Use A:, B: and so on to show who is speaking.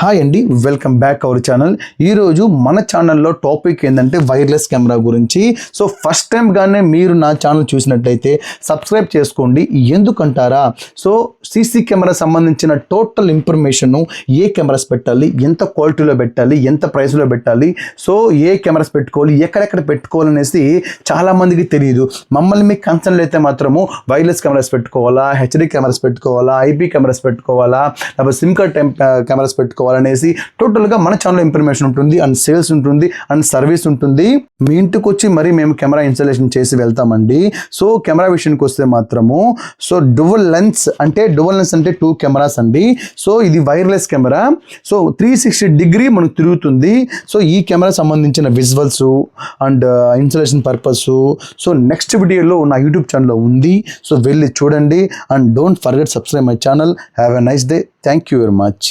A: Hi అండి welcome back our channel ఈరోజు మన ఛానల్లో టాపిక్ ఏంటంటే వైర్లెస్ కెమెరా గురించి. సో ఫస్ట్ టైం గానే మీరు నా ఛానల్ చూసినట్టయితే సబ్స్క్రైబ్ చేసుకోండి. ఎందుకంటారా? సో సీసీ కెమెరా సంబంధించిన టోటల్ ఇన్ఫర్మేషన్ను ఏ కెమెరాస్ పెట్టాలి? ఎంత క్వాలిటీలో పెట్టాలి? ఎంత ప్రైస్లో పెట్టాలి? సో ఏ కెమెరాస్ పెట్టుకోవాలి? ఎక్కడెక్కడ పెట్టుకోవాలనేసి చాలా మందికి తెలియదు. మమ్మల్ని మీకు కన్సర్న్ అయితే మాత్రము వైర్లెస్ కెమెరాస్ పెట్టుకోవాలా? హెచ్డి కెమెరాస్ పెట్టుకోవాలా? ఐపీ కెమెరాస్ పెట్టుకోవాలా? లేకపోతే సిమ్ కార్డ్ టెం కెమెరాస్ పెట్టుకోవాలనేసి టోటల్గా మన ఛానల్ ఇన్ఫర్మేషన్ ఉంటుంది అండ్ సేల్స్ ఉంటుంది అండ్ సర్వీస్ ఉంటుంది. మీ ఇంటికి వచ్చి మరీ మేము కెమెరా ఇన్స్టాలేషన్ చేసి వెళ్తామండి. సో కెమెరా విషయానికి వస్తే మాత్రము సో డువల్ లెన్స్ అంటే డువల్ లెన్స్ అంటే టూ కెమెరాస్ అండి. సో ఇది wireless camera so three sixty degree మనకు తిరుగుతుంది. సో ఈ కెమెరా సంబంధించిన visuals and installation purpose so next వీడియోలో నా యూట్యూబ్ ఛానల్లో ఉంది. సో వెళ్ళి చూడండి. And don't forget subscribe my channel have a nice day thank you very much